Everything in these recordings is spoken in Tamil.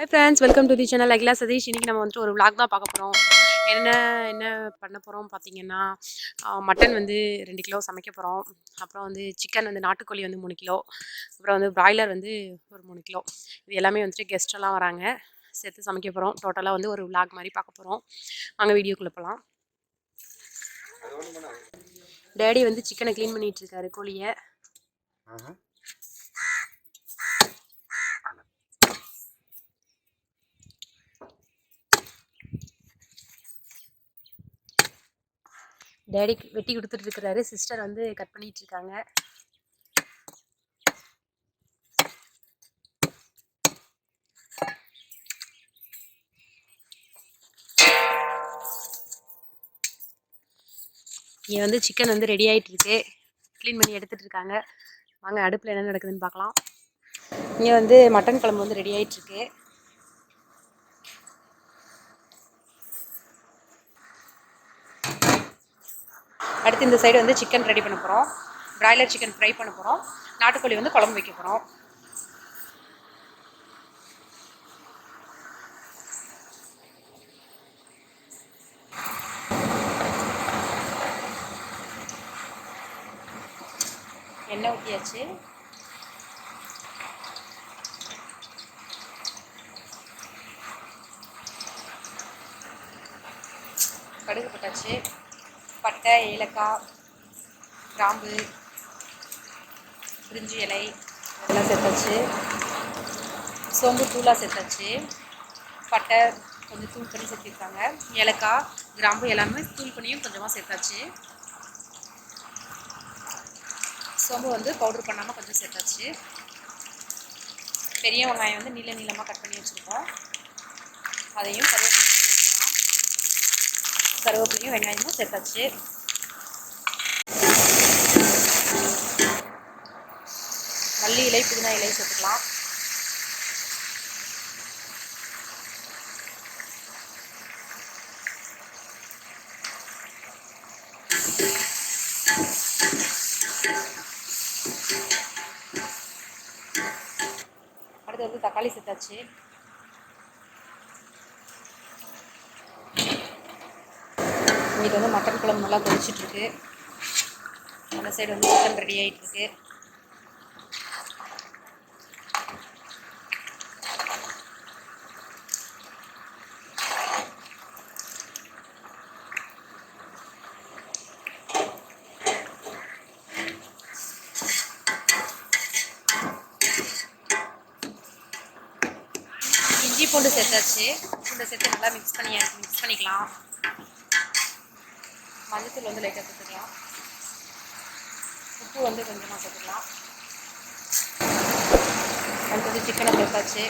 Hi friends welcome to the channel Akila Satish இன்றைக்கி நம்ம வந்துட்டு ஒரு விளாக் தான் பார்க்க போகிறோம் என்ன என்ன பண்ண போகிறோம் பார்த்தீங்கன்னா மட்டன் வந்து ரெண்டு கிலோ சமைக்க போகிறோம் அப்புறம் வந்து சிக்கன் வந்து நாட்டுக்கோழி வந்து மூணு கிலோ. அப்புறம் வந்து பிராய்லர் வந்து ஒரு மூணு கிலோ. இது எல்லாமே வந்துட்டு கெஸ்டெல்லாம் வராங்க. சேர்த்து சமைக்க போகிறோம் டோட்டலாக வந்து ஒரு விளாக் மாதிரி பார்க்க போகிறோம் வாங்க வீடியோக்குள்ளே போகலாம் டேடி வந்து சிக்கனை க்ளீன் பண்ணிகிட்ருக்காரு கோழியை. டேடி வெட்டி கொடுத்துட்டு இருக்கிறாரு. சிஸ்டர் வந்து கட் பண்ணிட்டு இருக்காங்க. இங்கே வந்து சிக்கன் வந்து ரெடி ஆகிட்டு இருக்கு. க்ளீன் பண்ணி எடுத்துட்டு இருக்காங்க. வாங்க அடுப்பில் என்ன நடக்குதுன்னு பார்க்கலாம் இங்கே வந்து மட்டன் குழம்பு வந்து ரெடி ஆகிட்டு இருக்கு. அடுத்து இந்த சைடு வந்து சிக்கன் ரெடி பண்ண போகிறோம் பிராய்லர் சிக்கன் ஃப்ரை பண்ண போகிறோம் நாட்டுக்கோழி வந்து குழம்பு வைக்க போகிறோம் எண்ணெய் ஊற்றியாச்சு கடுகு போட்டாச்சு. பட்டை ஏலக்காய் கிராம்பு பிரிஞ்சி இலை இதெல்லாம் சேர்த்தாச்சு. சோம்பு தூளாக சேர்த்தாச்சு. பட்டை கொஞ்சம் தூள் பண்ணி சேர்த்திருக்காங்க. ஏலக்காய் கிராம்பு எல்லாமே தூள் பண்ணியும் கொஞ்சமாக சேர்த்தாச்சு. சோம்பு வந்து பவுடர் பண்ணாமல் கொஞ்சம் சேர்த்தாச்சு. பெரிய வெங்காயம் வந்து நீள நீளமாக கட் பண்ணி வச்சுருக்கோம். அதையும் கருவேப்பிலையும் கருவேப்பிலையும் வெங்காயமும் சேர்த்தாச்சு. மல்லி இலை புதினா இலை சேர்த்துக்கலாம். அடுத்து வந்து தக்காளி சேர்த்தாச்சு. இங்கிட்ட வந்து மட்டன் குழம்பு நல்லா கொதிச்சிட்ருக்கு. அந்த சைடு வந்து சிக்கன் ரெடி ஆகிட்டுருக்கு இஞ்சி பூண்டு சேர்த்தாச்சு. பூண்டு சேர்த்து நல்லா மிக்ஸ் பண்ணி மிக்ஸ் பண்ணிக்கலாம். மஞ்சத்தூள் வந்து லைட்டாக சேர்த்துக்கலாம் உப்பு வந்து கொஞ்சமாக சேர்த்துக்கலாம் அடுத்தது வந்து சிக்கனை சேர்த்தாச்சு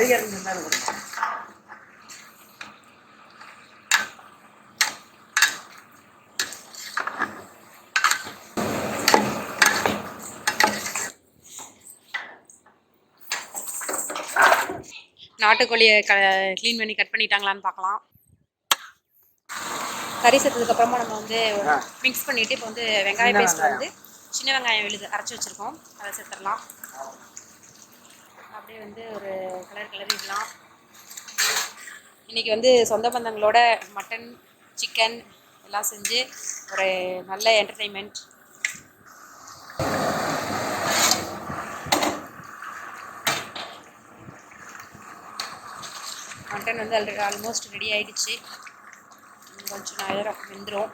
அரிகரன் இருந்தாலும் கொடுங்க நாட்டுக்கோழியை க க்ளீன் பண்ணி கட் பண்ணிட்டாங்களான்னு பார்க்கலாம் கறி சேர்த்ததுக்கு அப்புறமா நம்ம வந்து. மிக்ஸ் பண்ணிட்டு இப்போ வந்து வெங்காய பேஸ்ட். வந்து சின்ன வெங்காயம் விழுது அரைச்சி வச்சிருக்கோம் அதை சேர்த்துடலாம் அப்படியே வந்து ஒரு கலர் கிளறிடலாம். இன்னைக்கு வந்து சொந்த பந்தங்களோட மட்டன் சிக்கன் எல்லாம் செஞ்சு ஒரு நல்ல என்டர்டெயின்மெண்ட் மட்டன் வந்து ஆல்ரெடி ஆல்மோஸ்ட் ரெடி ஆகிடுச்சு கொஞ்சம் நேரம் வெந்துடும்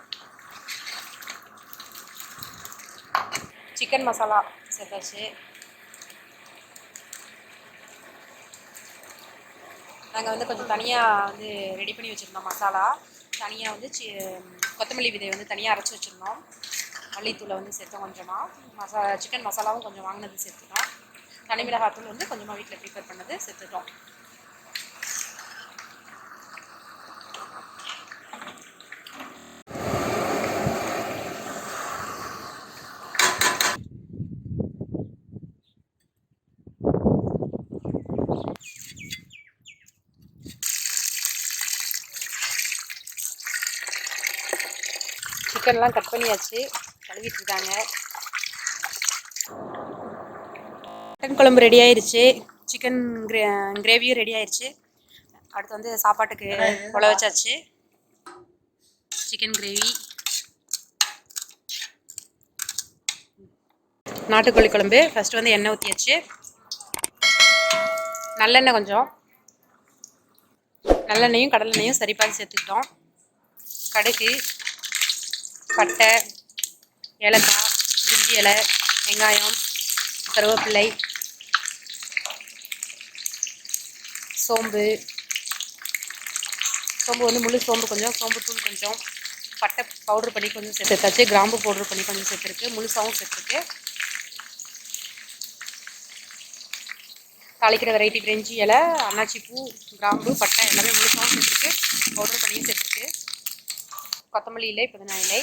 சிக்கன் மசாலா சேர்த்தாச்சு. நாங்கள் வந்து கொஞ்சம் தனியாக வந்து ரெடி பண்ணி வச்சுருந்தோம் மசாலா. தனியாக வந்து சி கொத்தமல்லி விதை வந்து தனியாக அரைச்சி வச்சுருந்தோம். மல்லித்தூளை வந்து சேர்த்தோம் கொஞ்சமாக மசா சிக்கன் மசாலாவும் கொஞ்சம் வாங்கினது சேர்த்துட்டோம். தனி மிளகாத்தூள் வந்து கொஞ்சமாக வீட்டில் ப்ரிப்பேர் பண்ணது சேர்த்துட்டோம். சிக்கன்லாம் கட் பண்ணியாச்சு. கழுவிட்டு இருக்காங்க மட்டன் குழம்பு ரெடி ஆயிருச்சு. சிக்கன் கிரே கிரேவியும் ரெடி ஆயிருச்சு. அடுத்து வந்து சாப்பாட்டுக்கு உழ வச்சாச்சு. சிக்கன் கிரேவி நாட்டுக்கோழி குழம்பு. ஃபர்ஸ்ட் வந்து எண்ணெய் ஊற்றியாச்சு நல்லெண்ணெய் கொஞ்சம். நல்லெண்ணெயும் கடலெண்ணெயும் சரி பார்த்து சேர்த்துக்கிட்டோம். கடுகு பட்டை ஏலக்காய் பிரிஞ்சி இலை வெங்காயம் கருவேப்பிள்ளை சோம்பு. சோம்பு வந்து முழு சோம்பு கொஞ்சம் சோம்பு தூள் கொஞ்சம் பட்டை பவுடர் பண்ணி கொஞ்சம் சேர்த்தாச்சு கிராம்பு பவுடர் பண்ணி கொஞ்சம் சேர்த்துருக்கு முழுசாகவும் சேர்த்துருக்கு. தாளிக்கிற வெரைட்டி பிரெஞ்சி இலை அன்னாச்சி பூ கிராம்பு பட்டை எல்லாமே முழுசாகவும் சேர்த்துருக்கு பவுடர் பண்ணியும் சேர்த்துருக்கு. கொத்தமல்லி இலை புதினா இலை.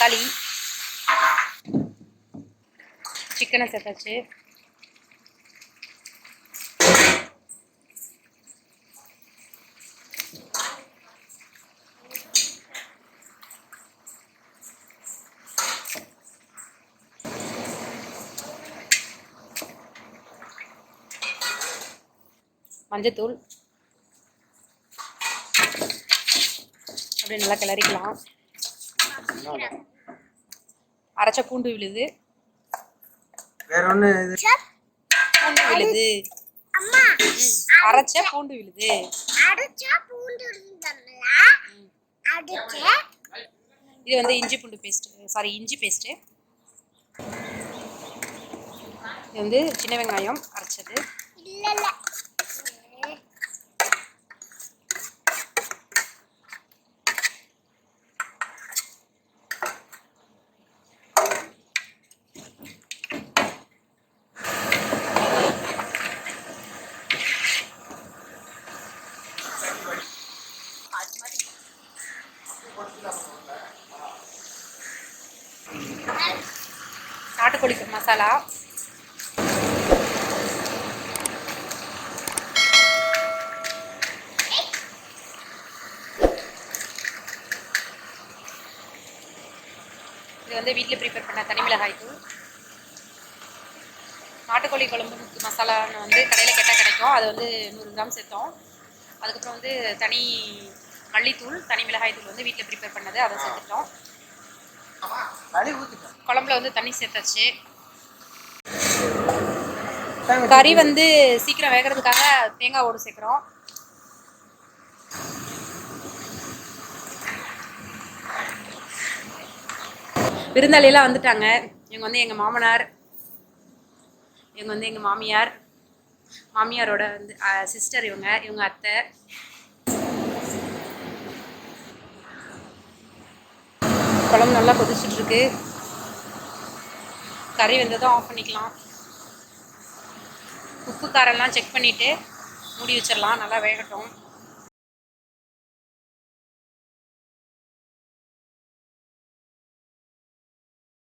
தக்காளி. சிக்கனை சேர்த்தாச்சு. மஞ்சத்தூள். அப்படியே நல்லா கிளறிக்கலாம். அரைச்ச பூண்டு விழுது. வேற ஒண்ணு இது? பூண்டு விழுது. அம்மா அரைச்ச பூண்டு விழுது. இது வந்து இஞ்சி பூண்டு பேஸ்ட் சாரி இஞ்சி பேஸ்ட்டு இது வந்து சின்ன வெங்காயம் அரைச்சது. இல்ல. நாட்டுக்கோழி மசாலா. இது வந்து வீட்டில் ப்ரிப்பேர் பண்ண தனி மிளகாய் தூள். நாட்டுக்கோழி குழம்புக்கு மசாலான்னு வந்து கடையில் கேட்டால் கிடைக்கும். அது வந்து நூறு கிராம் சேர்த்தோம். அதுக்கப்புறம் வந்து தனி மல்லித்தூள் தனி மிளகாய் தூள் வந்து வீட்டில் ப்ரிப்பேர் பண்ணது அதை சேர்த்துட்டோம். குழம்புல வந்து தண்ணி சேர்த்தாச்சு. கறி வந்து சீக்கிரம் வேகிறதுக்காக தேங்காய் ஓடு சேர்க்குறோம். விருந்தாளியெல்லாம் வந்துட்டாங்க. இவங்க வந்து எங்கள் மாமனார் இவங்க வந்து எங்கள் மாமியார் மாமியாரோட வந்து சிஸ்டர் இவங்க இவங்க அத்தை. குழம்பு நல்லா கொதிச்சுட்ருக்கு கறி வெந்ததும் ஆஃப் பண்ணிக்கலாம். உப்பு காரெல்லாம் செக் பண்ணிவிட்டு மூடி வச்சிடலாம் நல்லா வேகட்டும்.